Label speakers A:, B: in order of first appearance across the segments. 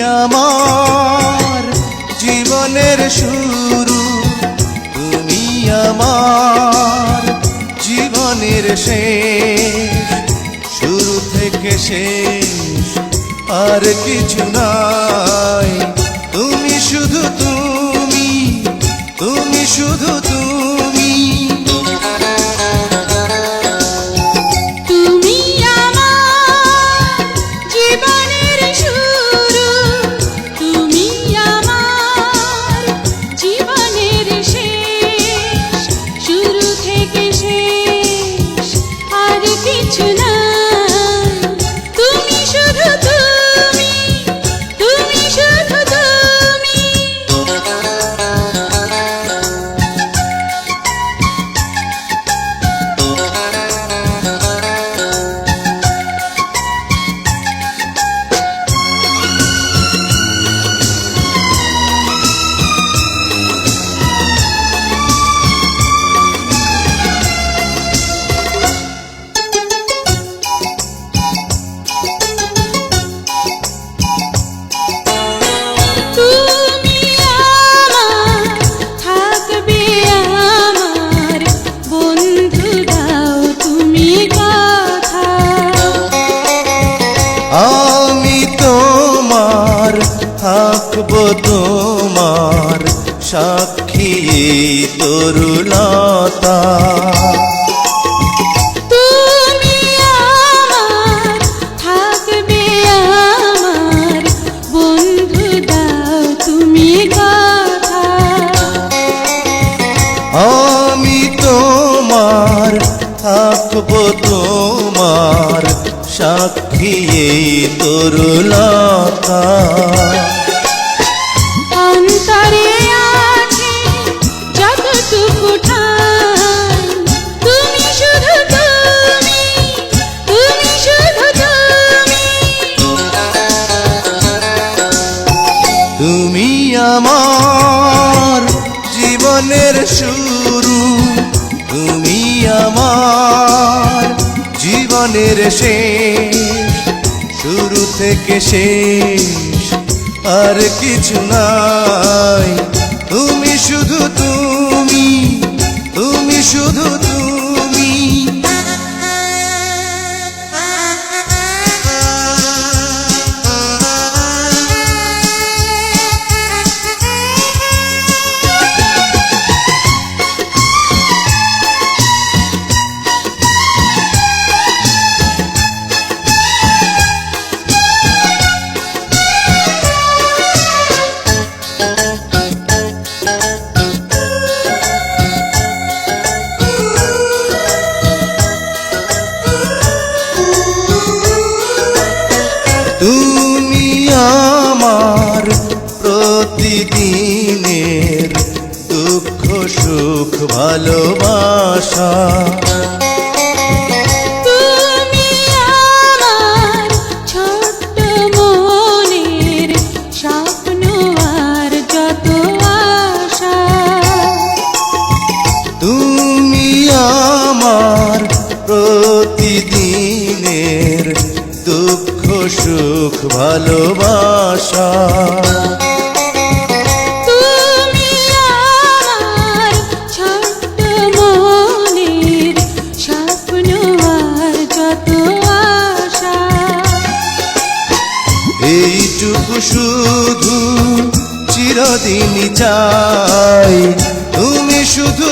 A: আমার জীবনের শুরু, তুমি আমার জীবনের শেষ। শুরু থেকে শেষ আর কিছু নাই। তুমি শুধু তুমি তুমি শুধু তুমি। তোমার সাক্ষী তরুলতা আমি থাকব তোমার সাক্ষী তরুলতা জীবনের শুরু, তুমি আমার জীবনের শেষ। শুরু থেকে শেষ আর কিছু নাই। তুমি শুধু তুমি তুমি শুধু সুখ ভালোবাসা।
B: আমার
A: প্রতিদিনের দুঃখ সুখ ভালোবাসা। চিরদিন চাই। তুমি শুধু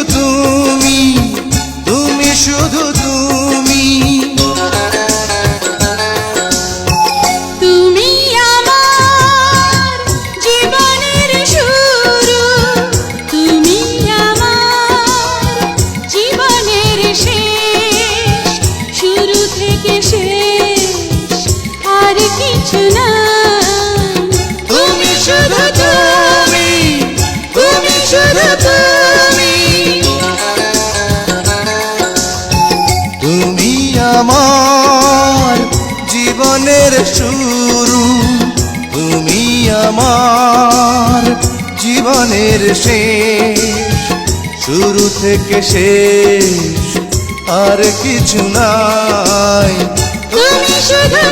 B: আমার জীবনের শুরু, তুমি আমার জীবনের শেষ। শুরু থেকে শেষ, আর কিছু
A: নাই।
B: তুমি শুধু